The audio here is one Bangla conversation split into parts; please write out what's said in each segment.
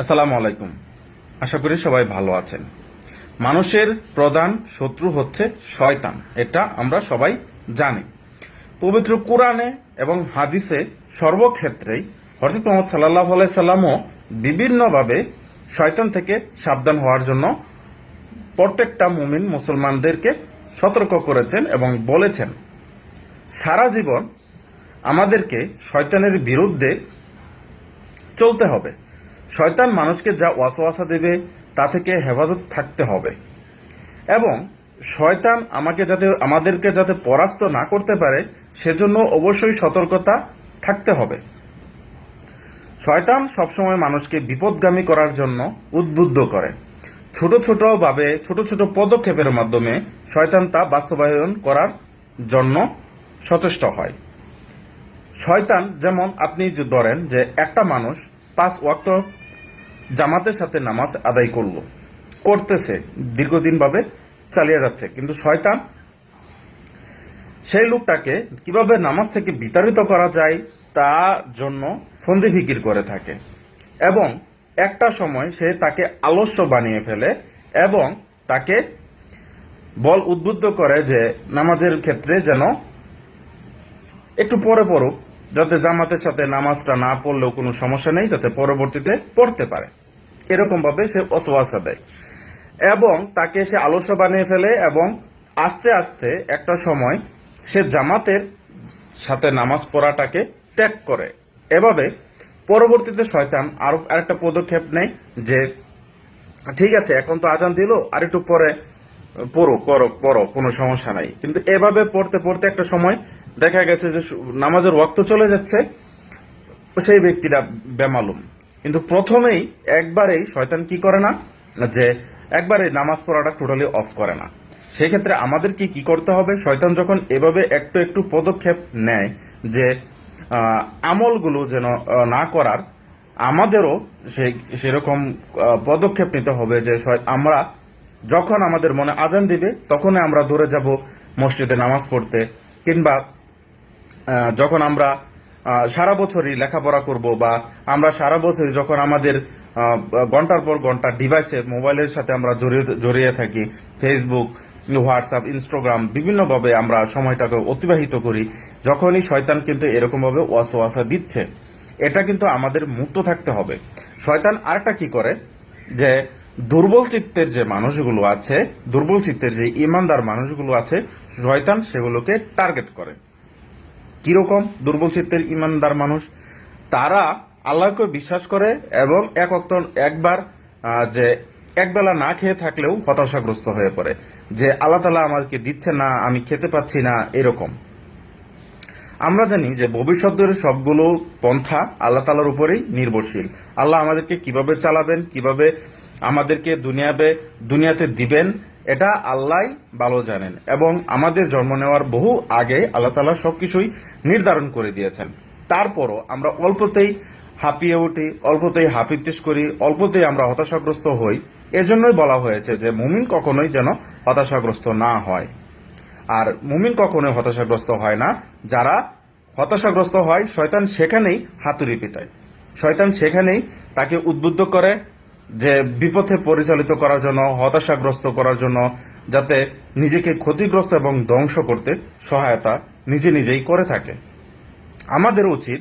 আসসালামু আলাইকুম। আশা করি সবাই ভালো আছেন। মানুষের প্রধান শত্রু হচ্ছে শয়তান, এটা আমরা সবাই জানি। পবিত্র কোরআনে এবং হাদিসে সর্বক্ষেত্রেই হরজত মোহাম্মদ সাল্লাহ সাল্লামও বিভিন্নভাবে শয়তান থেকে সাবধান হওয়ার জন্য প্রত্যেকটা মুমিন মুসলমানদেরকে সতর্ক করেছেন এবং বলেছেন, সারা জীবন আমাদেরকে শয়তানের বিরুদ্ধে চলতে হবে। শয়তান মানুষকে যা ওয়াসওয়াসা দেবে, তা থেকে হেফাজত থাকতে হবে। এবং শয়তান আমাকে যাতে, আমাদেরকে যাতে পরাস্ত না করতে পারে, সেজন্য অবশ্যই সতর্কতা থাকতে হবে। শয়তান সবসময় মানুষকে বিপদগামী করার জন্য উদ্বুদ্ধ করে। ছোট ছোট ভাবে, ছোট ছোট পদক্ষেপের মাধ্যমে শয়তান তা বাস্তবায়ন করার জন্য সচেষ্ট হয়। শয়তান, যেমন আপনি ধরেন যে একটা মানুষ পাঁচ ওয়াক্ত জামাতের সাথে নামাজ আদায় করল করতেছে, দীর্ঘদিন ভাবে চালিয়ে যাচ্ছে। কিন্তু শয়তান, সেই লোকটাকে কীভাবে নামাজ থেকে বিতাড়িত করা যায়, তার জন্য ফন্দি ফিকির করে থাকে। এবং একটা সময় সে তাকে আলস্য বানিয়ে ফেলে এবং তাকে বল উদ্বুদ্ধ করে যে, নামাজের ক্ষেত্রে যেন একটু পরে পড়ুক। যাতে জামাতের সাথে নামাজটা না পড়লেও কোনো সমস্যা নেই, যাতে পরবর্তীতে পড়তে পারে। এরকম ভাবে সে অসওয়াসা দেয়। এবং তাকে সে আলস্য বানিয়ে ফেলে এবং আস্তে আস্তে একটা সময় সে জামাতের সাথে নামাজ পড়াটাকে ত্যাগ করে। এভাবে পরবর্তীতে শয়তান আরও আরেকটা পদক্ষেপ নেয় যে, ঠিক আছে, এখন তো আজান দিল, আর একটু পরে পড়ো করো পড়ো, কোনো সমস্যা নাই। কিন্তু এভাবে পড়তে পড়তে একটা সময় দেখা গেছে যে নামাজের ওয়াক্ত চলে যাচ্ছে সেই ব্যক্তিরা বেমালুম। কিন্তু প্রথমেই একবারেই শয়তান কি করে না? যে একবারে নামাজ পড়াটা টোটালি অফ করে না। সেই ক্ষেত্রে আমাদের কি করতে হবে? শয়তান যখন এভাবে একটু একটু পদক্ষেপ নেয় যে আমলগুলো যেন না করার, আমাদেরও সেরকম পদক্ষেপ নিতে হবে যে আমরা যখন আমাদের মনে আজান দিবে, তখনই আমরা দৌড়ে যাব মসজিদে নামাজ পড়তে কিংবা যখন আমরা সারা বছরই লেখাপড়া করব বা আমরা সারা বছরই যখন আমাদের ঘণ্টার পর ঘণ্টা ডিভাইসে মোবাইলের সাথে আমরা জড়িয়ে জড়িয়ে থাকি ফেসবুক হোয়াটসঅ্যাপ ইনস্টাগ্রাম বিভিন্নভাবে আমরা সময়টাকে অতিবাহিত করি, যখনই শয়তান কিন্তু এরকমভাবে ওয়াসওয়াসা দিচ্ছে। এটা কিন্তু আমাদের মুক্ত থাকতে হবে। শয়তান আরেকটা কি করে? যে দুর্বল চিত্তের যে মানুষগুলো আছে, দুর্বল চিত্তের যে ইমানদার মানুষগুলো আছে, শয়তান সেগুলোকে টার্গেট করে। কীরকম দুর্বল চিত্তের ইমানদার মানুষ, তারা আল্লাহকে বিশ্বাস করে এবং এক একবার যে একবেলা না খেয়ে থাকলেও হতাশাগ্রস্ত হয়ে পড়ে, যে আল্লাহ তালা আমাকে দিচ্ছে না, আমি খেতে পাচ্ছি না, এরকম। আমরা জানি যে ভবিষ্যতের সবগুলো পন্থা আল্লাহ তালার উপরেই নির্ভরশীল। আল্লাহ আমাদেরকে কীভাবে চালাবেন, কীভাবে আমাদেরকে দুনিয়াবে, দুনিয়াতে দিবেন এটা আল্লাহ ভালো জানেন এবং আমাদের জন্ম নেওয়ার বহু আগে আল্লাহ তালা সবকিছুই নির্ধারণ করে দিয়েছেন। তারপরও আমরা অল্পতেই হাঁপিয়ে উঠি, অল্পতেই হাপিত্তিস করি, অল্পতেই আমরা হতাশাগ্রস্ত হই। এজন্যই বলা হয়েছে যে মুমিন কখনোই যেন হতাশাগ্রস্ত না হয়। আর মুমিন কখনোই হতাশাগ্রস্ত হয় না। যারা হতাশাগ্রস্ত হয়, শয়তান সেখানেই হাতুড়ি পিটায়। শয়তান সেখানেই তাকে উদ্বুদ্ধ করে যে বিপথে পরিচালিত করার জন্য, হতাশাগ্রস্ত করার জন্য, যাতে নিজেকে ক্ষতিগ্রস্ত এবং ধ্বংস করতে সহায়তা নিজে নিজেই করে থাকে। আমাদের উচিত,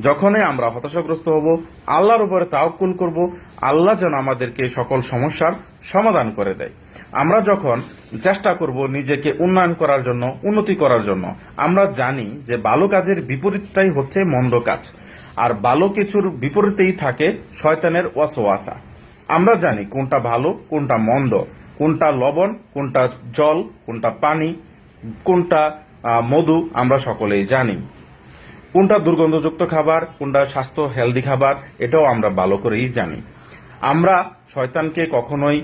যখনই আমরা হতাশাগ্রস্ত হব, আল্লাহর উপরে তাওকুল করব, আল্লাহ যেন আমাদেরকে সকল সমস্যার সমাধান করে দেয়। আমরা যখন চেষ্টা করব নিজেকে উন্নয়ন করার জন্য, উন্নতি করার জন্য, আমরা জানি যে ভালো কাজের বিপরীতটাই হচ্ছে মন্দ কাজ। আর ভালো কিছুর বিপরীতেই থাকে শয়তানের ওয়াসওয়াসা। আমরা জানি কোনটা ভালো, কোনটা মন্দ। কোনটা লবণ, কোনটা জল, কোনটা পানি, কোনটা মধু, আমরা সকলেই জানি। কোনটা দুর্গন্ধযুক্ত খাবার, কোনটা স্বাস্থ্য হেলদি খাবার, এটাও আমরা ভালো করেই জানি। আমরা শয়তানকে কখনোই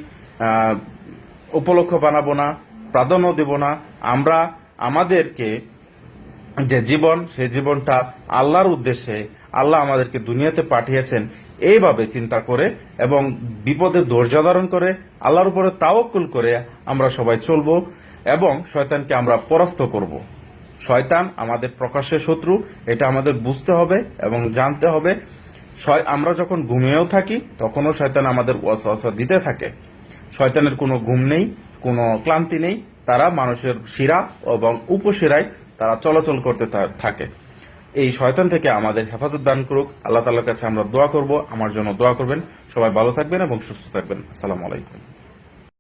উপলক্ষ বানাবো না, প্রাধান্য দেব না। আমরা আমাদেরকে যে জীবন সেই জীবনটা আল্লাহর উদ্দেশ্যে আল্লাহ আমাদেরকে দুনিয়াতে পাঠিয়েছেন এইভাবে চিন্তা করে এবং বিপদে ধৈর্য ধারণ করে, আল্লাহর উপরে তাওকুল করে আমরা সবাই চলবো এবং শয়তানকে আমরা পরাস্ত করব। শয়তান আমাদের প্রকাশ্যে শত্রু, এটা আমাদের বুঝতে হবে এবং জানতে হবে। আমরা যখন ঘুমিয়েও থাকি, তখনও শয়তান আমাদের ওয়াসওয়াসা দিতে থাকে। শয়তানের কোনো ঘুম নেই, কোনো ক্লান্তি নেই। তারা মানুষের শিরা এবং উপশিরায় তারা চলাচল করতে থাকে। এই শয়তান থেকে আমাদের হেফাজত দান করুক। আল্লাহ তালার কাছে আমরা দোয়া করব। আমার জন্য দোয়া করবেন। সবাই ভালো থাকবেন এবং সুস্থ থাকবেন। আসসালামু আলাইকুম।